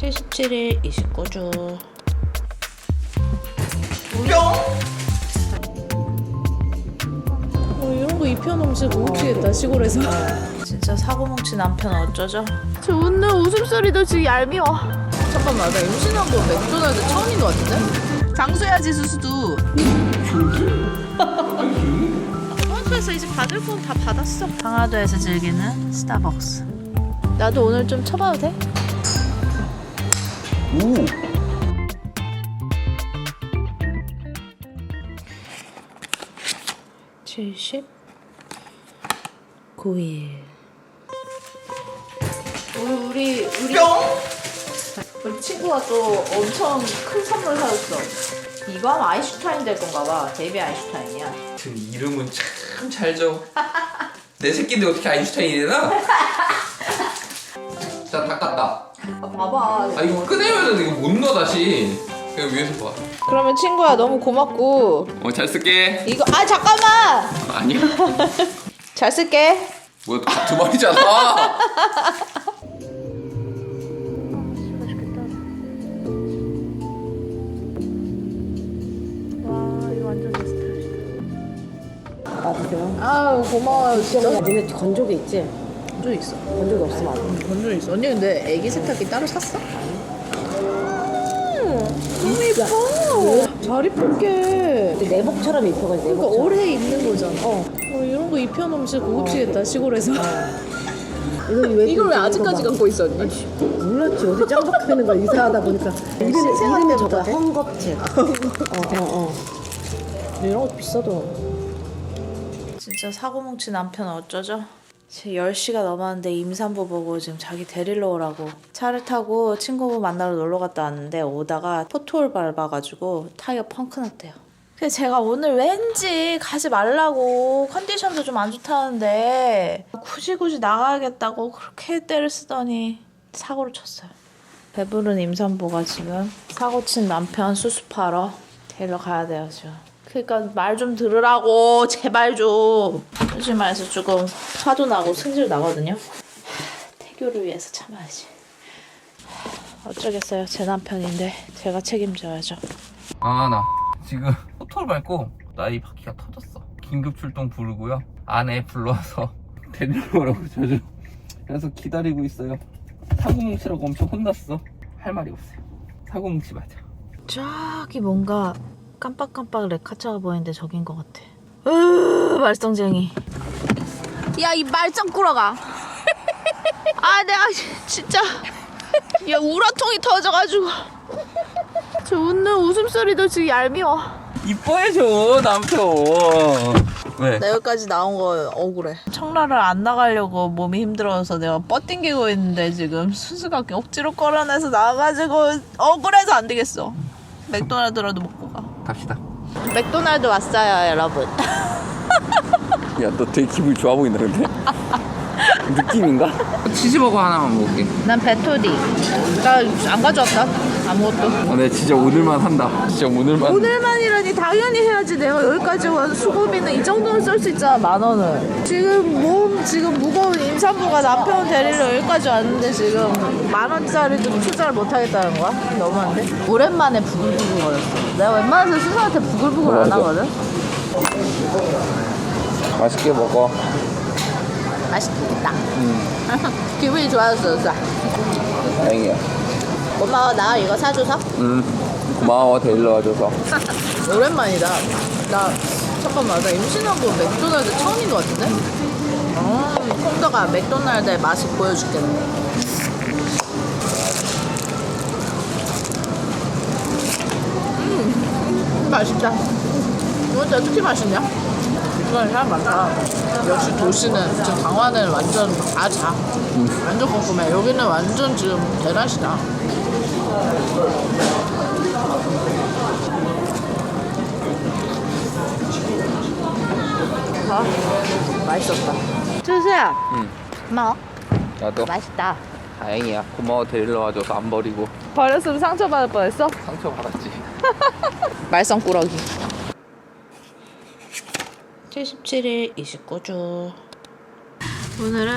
77일 29주 어, 이런 거 입혀놓으면 진짜 못 웃기겠다 시골에서. 진짜 사고 뭉치 남편 어쩌죠? 저 웃는 웃음소리도 지금 얄미워. 잠깐만 나 임신한 거 맥도날드 처음인 거 같은데? 장수야 지 수수도. 그래서 이제 받을 건 다 받았어. 강화도에서 즐기는 스타벅스. 나도 오늘 좀 쳐봐도 돼? 오. 79일 우리 우리 우리 우리 친구가 또 엄청 큰 선물 사줬어 이거 하면 아인슈타인 될 건가 봐 데이비 아인슈타인이야 등 이름은 참 잘죠. 내 새끼인데 어떻게 아인슈타인이 되나? 아, 봐봐 아 이거 꺼내면은 이거 못 넣어 다시. 그냥 위에서 봐. 그러면 친구야 너무 고맙고 어, 잘 쓸게. 이거 아 잠깐만 아니야. 잘 쓸게 뭐야, 두 마리잖아. 아유 고마워요 진짜 니네 건조기 있지? 건조 있어 건조기 없으면 안 돼. 건조 있어 언니 근데 애기 세탁기 따로 샀어? 너무 예뻐 잘 근데 내복처럼 입혀가지고 그러니까 내복처럼. 오래 입는 거잖아 어. 이런 거 입혀놓으면 진짜 고급지겠다 시골에서 이거 왜 이걸 왜 아직까지 봐. 갖고 있었니? 몰랐지 어디 짱 박히는 거야 이상하다 보니까 이름이 신생아 이름이 저거야 해? 헝겊책 어어어 이런 것도 비싸더라고 진짜 사고뭉치 남편 어쩌죠? 지금 10시가 넘었는데 임산부 보고 지금 자기 데리러 오라고 차를 타고 친구분 만나러 놀러 갔다 왔는데 오다가 포토를 밟아가지고 타이어 펑크 났대요. 그래서 제가 오늘 왠지 가지 말라고 컨디션도 좀 안 좋다는데 굳이 굳이 나가야겠다고 그렇게 때를 쓰더니 사고를 쳤어요. 배부른 임산부가 지금 사고 친 남편 수습하러 데리러 가야 돼요 지금. 그러니까 말 좀 들으라고 제발 좀. 솔직히 말해서 조금 화도 나고 승질 나거든요. 하, 태교를 위해서 참아야지. 하, 어쩌겠어요. 제 남편인데 제가 책임져야죠. 아, 나 지금 포토를 밟고 나이 바퀴가 터졌어. 긴급 출동 부르고요. 아내 불러서 데리러 오라고 저죠. 그래서 기다리고 있어요. 사고 뭉치라고 엄청 혼났어. 할 말이 없어요. 사고 뭉치 맞아. 저기 뭔가 깜빡깜빡 레카차가 보이는데 저긴 것 같아. 으 말썽쟁이. 야 이 말썽 꾸러가. 아 내가 진짜 야 우라통이 터져가지고 저 웃는 웃음소리도 지금 얄미워. 이뻐해줘 남편. 왜? 나 여기까지 나온 거 억울해. 청라를 안 나가려고 몸이 힘들어서 내가 뻗팅기고 있는데 지금 수수가 억지로 끌어내서 나가지고 억울해서 안 되겠어. 맥도날드라도 먹고 가. 갑시다. 맥도날드 왔어요, 여러분. 야, 너 되게 기분이 좋아 보인다, 근데? 느낌인가? 치즈버거 하나만 먹을게. 난 베토디. 나 안 가져왔다. 아무것도. 어, 내 진짜 오늘만 한다. 진짜 오늘만. 오늘만이라니 당연히 해야지. 내가 여기까지 온 수고비는 이 정도는 쓸 수 있잖아, 만 원을. 지금 몸 지금 무거운 임산부가 남편 데리러 여기까지 왔는데 지금 만 원짜리도 투자를 못 하겠다는 거야? 너무한데? 오랜만에 부글부글 거렸어. 내가 웬만해서 수사한테 부글부글 안 맞아. 하거든? 맛있게 먹어. 맛있겠다. 기분이 좋아졌어, 수사. 다행이야. 고마워, 나 이거 사줘서. 응. 고마워, 데리러 와줘서. 오랜만이다 나 잠깐만 나 임신한 거 맥도날드 처음인 거 같은데? 어, 콩더가 맥도날드의 맛을 보여줄게 음 맛있다 이거 진짜 특히 맛있냐? 이건 사람 많다 역시 도시는 지금 강화는 완전 아자 완전 궁금해 여기는 완전 지금 대낮이다 아, 맛있었다 수수야. 응. 고마워. 나도. 맛있다. 다행이야. 고마워, 데리러 와줘서 안 버리고. 버렸으면 상처 받을 뻔했어? 상처 받았지. 말썽꾸러기 77일 29주 오늘은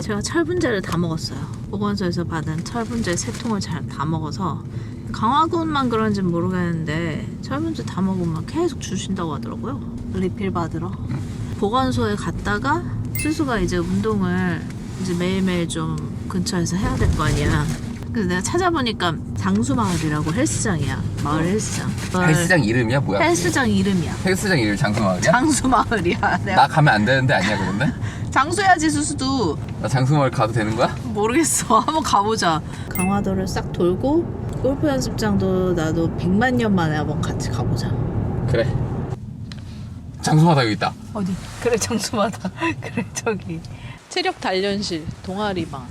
제가 철분제를 다 먹었어요 보건소에서 받은 철분제 세 통을 잘 다 먹어서 강화군만 그런지 모르겠는데 철분제 다 먹으면 계속 주신다고 하더라고요. 리필 받으러. 보건소에 갔다가 수수가 이제 운동을 이제 매일매일 좀 근처에서 해야 될 거 아니야. 그래서 내가 찾아보니까 장수마을이라고 헬스장이야. 마을 헬스장. 헬스장 이름이야 뭐야? 헬스장 이름이야. 헬스장 이름 장수마을이야? 장수마을이야. 내가 나 가면 안 되는데 아니야 그런데? 장수해야지 수수도. 나 장수마을 가도 되는 거야? 모르겠어. 한번 가보자. 강화도를 싹 돌고 골프 연습장도 나도 100만 년 만에 한번 같이 가보자. 그래 장수마다 여기 있다 어디? 그래 장수마다. 그래 저기. 체력 단련실 동아리방.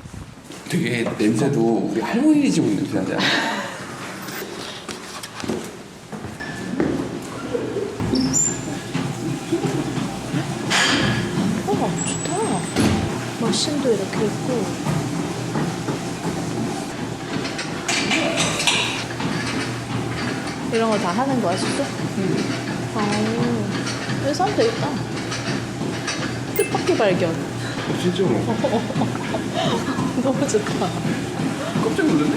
되게 냄새도 우리 할머니 집온 냄새 나지 않아? 어 머신도 이렇게 있고. 이런 거 다 하는 거야 진짜? 응. 아, 여기 사람 되겠다. 뜻밖의 발견. 진짜 너무 좋다. 깜짝 놀랐네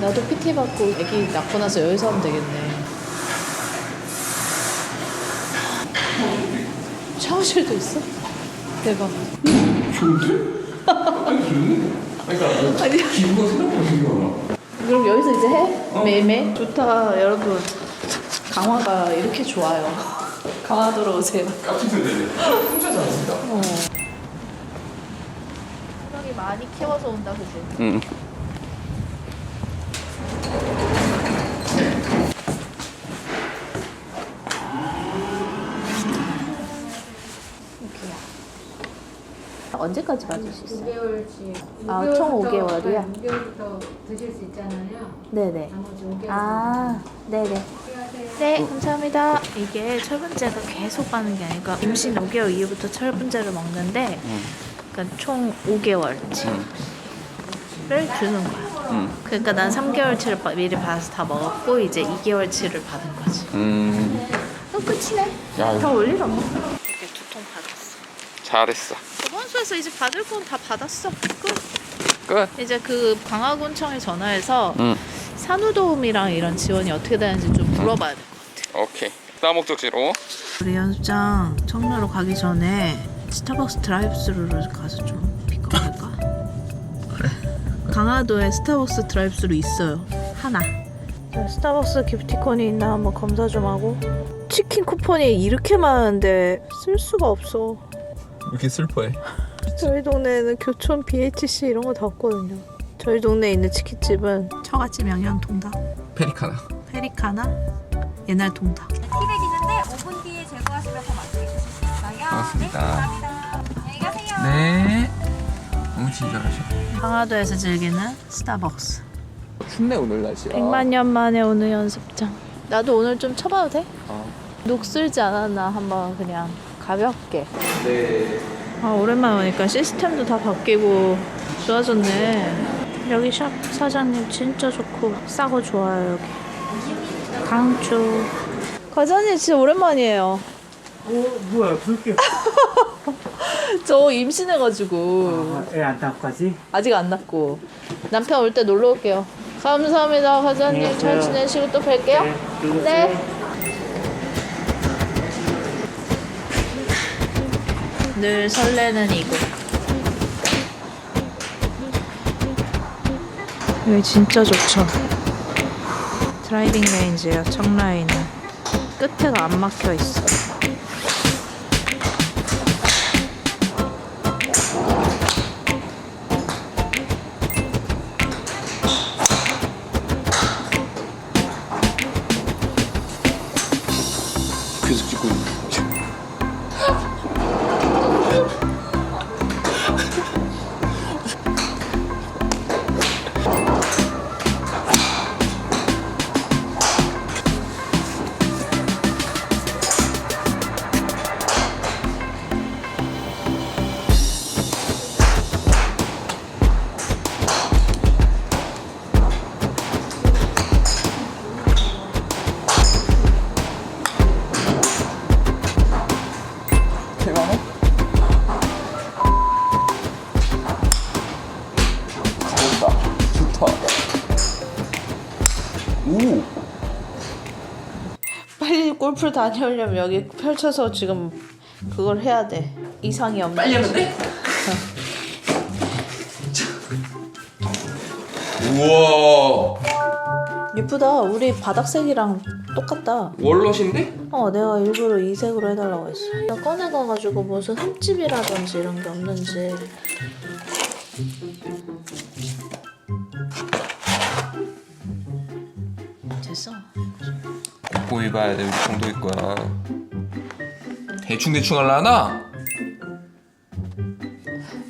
나도 PT 받고 애기 낳고 나서 여기서 하면 되겠네. 샤워실도 있어? 대박. 좋은데? 아니 좋은데? 그러니까 아니, 기부가 생각보다 그럼 여기서 이제 해? 매일매일? 좋다, 여러분. 강화가 이렇게 좋아요. 강화도로 오세요. 깜짝 놀랐네 혼자 잘했다 어. 사람이 많이 키워서 온다, 그지? 응 언제까지 받을 수 있어요? 5개월치. 아, 총 5개월이요? 6개월부터 드실 수 있잖아요. 네네. 나머지 5개월. 아, 네네. 네, 감사합니다. 이게 철분제가 계속 가는 게 아니고 임신 5개월 이후부터 철분제를 먹는데 그러니까 총 5개월치를 주는 거야. 응. 그러니까 난 3개월치를 미리 받아서 다 먹었고 이제 2개월치를 받은 거지. 음 어, 끝이네. 야, 더 올릴 없나? 이렇게 두통 받았어. 잘했어 보건소에서 이제 받을 건 다 받았어. 끝. 끝 이제 그 광화군청에 전화해서 응. 산후도움이랑 이런 지원이 어떻게 되는지 좀 물어봐야 돼. 오케이 다음 목적지로 우리 연습장 청라로 가기 전에 스타벅스 드라이브스루를 가서 좀 픽업할까? 그래. 강화도에 스타벅스 드라이브스루 있어요. 하나. 스타벅스 기프티콘이 있나 한번 검사 좀 하고. 치킨 쿠폰이 이렇게 많은데 쓸 수가 없어. 왜 이렇게 슬퍼해? 저희 동네에는 교촌, BHC 이런 거 다 없거든요. 저희 동네에 있는 치킨집은 처갓집 양념 통닭, 페리카나 페리카나, 옛날 통닭. 티백 있는데 5분 뒤에 제거하시면 더 맛있게 드실 수 있어요. 고맙습니다. 네, 감사합니다. 안녕히 가세요. 네 너무 친절하셔 강화도에서 즐기는 스타벅스. 춥네 오늘 날씨가 100만 년 만에 오는 연습장. 나도 오늘 좀 쳐봐도 돼? 어. 녹슬지 않았나 한번 그냥 가볍게. 네 아 오랜만에 오니까 시스템도 다 바뀌고 좋아졌네. 여기 샵 사장님 진짜 좋고 싸고 좋아요 여기. 강추. 과장님 진짜 오랜만이에요. 어, 뭐야, 그렇게. 저 임신해가지고 애 안타까지? 아직 안 낳고 남편 올 때 놀러 올게요. 감사합니다 과장님 잘 안녕하세요. 지내시고 또 뵐게요. 네. 늘 설레는 이곳. 여기 진짜 좋죠. 드라이빙 레인지예요. 청라인은 끝에가 안 막혀 있어. 골프를 다녀오려면 여기 펼쳐서 지금 그걸 해야 돼. 이상이 없는. 빨리 하면 돼? 우와 예쁘다. 우리 바닥색이랑 똑같다. 월넛인데? 어, 내가 일부러 이 색으로 해달라고 했어. 나 꺼내가가지고 무슨 흠집이라든지 이런 게 없는지. 뭐 입어야 돼 우리 정도일 거야 대충 대충 할라나?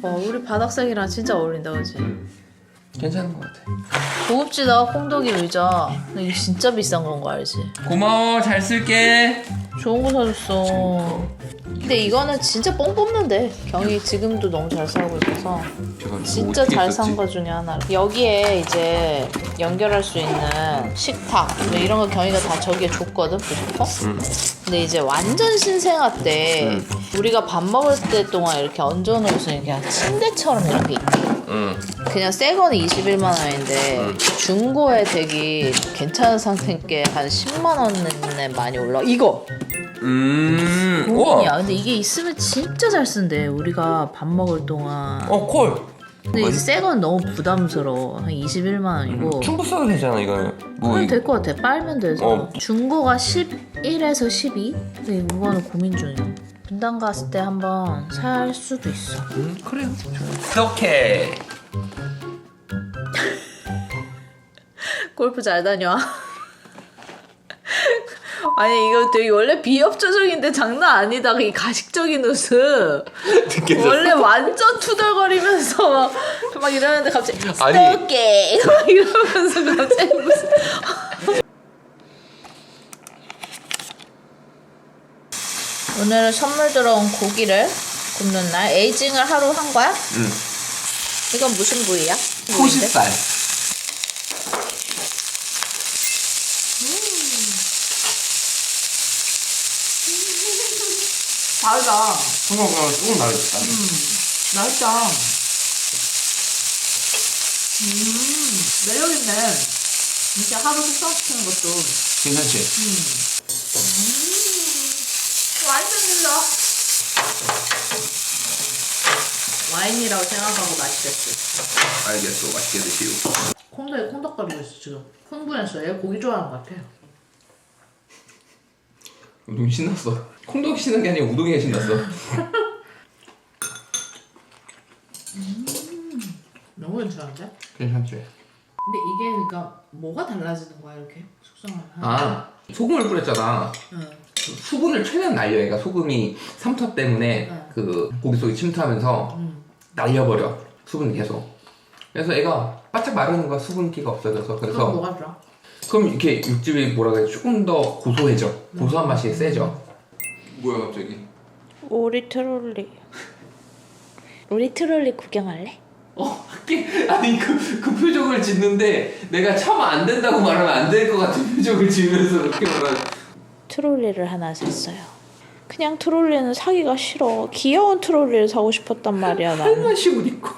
와, 우리 바닥색이랑 진짜 어울린다, 그지? 괜찮은 것 같아 고급지다, 콩덕이 의자. 근데 이게 진짜 비싼 건 거 알지? 고마워 잘 쓸게 좋은 거 사줬어. 근데 이거는 진짜 뻥 뽑는데 경이 지금도 너무 잘 싸우고 있어서 제가 진짜 잘산거 중에 하나. 여기에 이제 연결할 수 있는 식탁 뭐 이런 거 경이가 다 저기에 줬거든 무조건. 근데 이제 완전 신생아 때 우리가 밥 먹을 때 동안 이렇게 얹어놓으면 그냥 침대처럼 이렇게 있게. 응 그냥 새 거는 21만 원인데 중고에 되게 괜찮은 상태인 한 10만 원에 많이 올라. 이거. 음, 고민이야. 근데 이게 있으면 진짜 잘 쓴대. 우리가 밥 먹을 동안. 어, 콜. 근데 이제 새건 너무 부담스러워. 한 21만 원이고. 충분 써도 되잖아, 이거는. 뭐, 그럼 이- 될 것 같아. 빨면 돼서. 어. 중고가 11에서 12? 근데 이거는 고민 중이야. 분당 갔을 때 한번 살 수도 있어. 음, 그래요. 이렇게. 골프 잘 다녀. 아니 이거 되게 원래 비협조적인데 장난 아니다. 이 가식적인 웃음. 원래 완전 투덜거리면서 막, 막 이러는데 갑자기 아니. 스토케 막 이러면서 갑자기 무슨 오늘은 선물 들어온 고기를 굽는 날 에이징을 하루 한 거야? 응. 이건 무슨 부위야? 소식살. 다르다. 소금가 조금 나겠다. 맛있다. 음, 매력있네. 이렇게 하루 숙성시키는 것도. 괜찮지? 완전 질러. 와인이라고 생각하고 마시랬어. 알겠어. 맛있게 드시오. 콩덕에 콩덕거리고 있어, 지금. 흥분했어. 얘 고기 좋아하는 것 같아. 우동이 신났어. 콩덕이 신난 게 아니라 우동이가 신났어. 너무 괜찮은데? 괜찮지? 근데 이게 그러니까 뭐가 달라지는 거야, 이렇게? 숙성을 하면. 아, 소금을 뿌렸잖아. 응. 수분을 최대한 날려. 얘가 소금이 삼투압 때문에 응. 그 고기 속에 침투하면서 응. 날려버려. 수분을 계속. 그래서 얘가 바짝 마르는 거야. 수분기가 없어져서. 그래서 뭐가 좋아? 그럼 이렇게 육즙이 뭐라 그래 조금 더 고소해져. 고소한 맛이 세져. 뭐야 갑자기? 우리 트롤리. 우리 트롤리 구경할래? 어, 할게. 아니 그, 그 표정을 짓는데 내가 참 안 된다고 말하면 안 될 것 같은 표정을 지으면서 그렇게 말하는. 트롤리를 하나 샀어요. 그냥 트롤리는 사기가 싫어. 귀여운 트롤리를 사고 싶었단 말이야 나는. 옷 입고.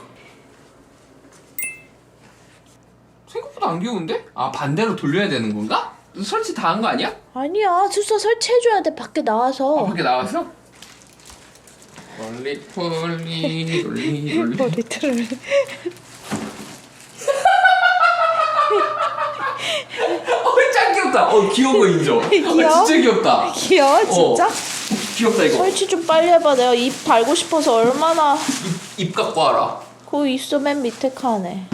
생각보다 안 귀여운데? 아 반대로 돌려야 되는 건가? 설치 다 한 거 아니야? 아니야, 주소 설치해줘야 돼 밖에 나와서. 아, 밖에 나왔어? 폴리 폴리 롤리 롤리 우리 트롤리. 어짱 귀엽다 어 귀여운 거 인정 어, 귀여워? 진짜 귀엽다 귀여워 진짜? 어, 귀엽다 이거 설치 좀 빨리 해봐. 내가 입 달고 싶어서 얼마나. 입, 입 갖고 와라 그 있어 맨 밑에 칸에.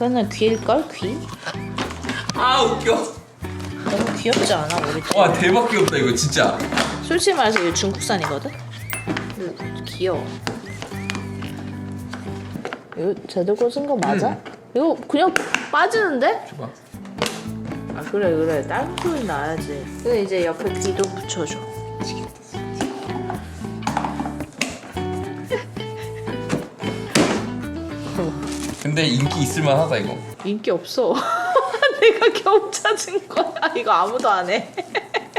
그거는 귀일걸 귀? 아 웃겨 너무 귀엽지 않아 우리 집? 와 대박 귀엽다 이거 진짜 솔직히 말해서 이거 중국산이거든? 근데 귀여워 이거 제대로 꽂은 거 맞아? 이거 그냥 빠지는데? 줘봐 아 그래 그래 다른 소리 나야지 이거 이제 옆에 귀도 붙여줘 근데 인기 있을만 하다 이거 인기 없어 내가 겨우 찾은 거야 이거 아무도 안 해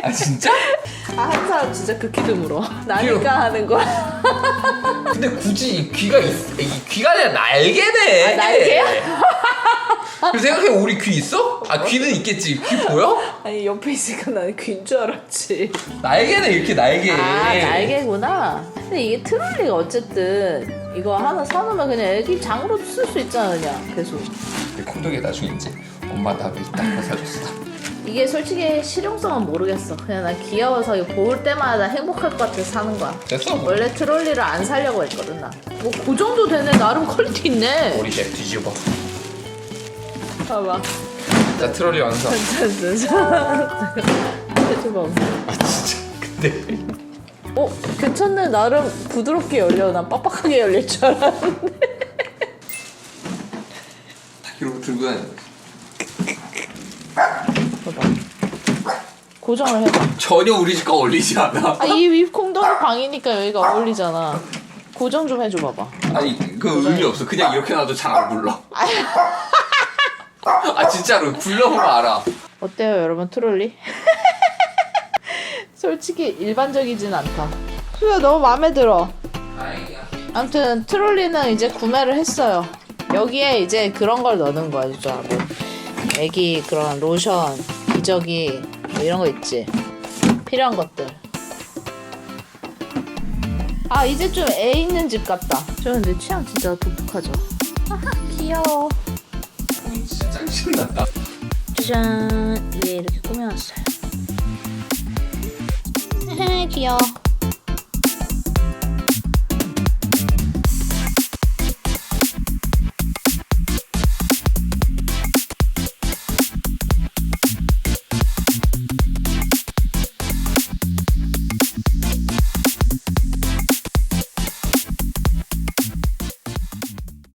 아 진짜? 아, 한 사람 진짜 극히 드물어 나니까 하는 거야 근데 굳이 이 귀가 있, 이 귀가 아니라 날개네 아, 날개야? 그래서 생각해 우리 귀 있어? 아 귀는 있겠지. 귀 보여? 아니 옆에 있으니까 나는 귀인 줄 알았지. 날개는 이렇게 날개. 아 날개구나. 근데 이게 트롤리가 어쨌든 이거 하나 사놓으면 그냥 애기 장으로도 쓸 수 있잖아 그냥 계속. 콩덕이 나중에 이제 엄마 나이딴거 사줬어. 이게 솔직히 실용성은 모르겠어. 그냥 난 귀여워서 이거 볼 때마다 행복할 것 같아서 사는 거야. 됐어. 원래 트롤리를 안 살려고 했거든 나. 뭐그 정도 되네. 나름 퀄리티 있네. 우리 집 뒤집어. 봐봐. 자 트롤리 완성. 해줘봐. 아 진짜. 근데 어 괜찮네. 나름 부드럽게 열려. 난 빡빡하게 열릴 줄 알았는데. 다 이러고 들고 거지. 봐봐. 고정을 해봐. 전혀 우리 집과 어울리지 않아. 아, 이 윗콩덩이 방이니까 여기가 어울리잖아. 고정 좀 해줘 봐봐. 아니 그 의미 없어. 그냥 이렇게 놔도 잘안 굴러. 아 진짜로 굴러보면 알아. 어때요 여러분 트롤리? 솔직히 일반적이진 않다. 수야 너무 마음에 들어. 다행이야. 아무튼 트롤리는 이제 구매를 했어요. 여기에 이제 그런 걸 넣는 거야 진짜. 뭐 애기 그런 로션, 기저귀 뭐 이런 거 있지. 필요한 것들. 아 이제 좀 애 있는 집 같다. 저 근데 취향 진짜 독특하죠. 아하 귀여워. 진짜 짱 신난다. 짜잔 위에 이렇게 꾸며놨어요. 귀여워.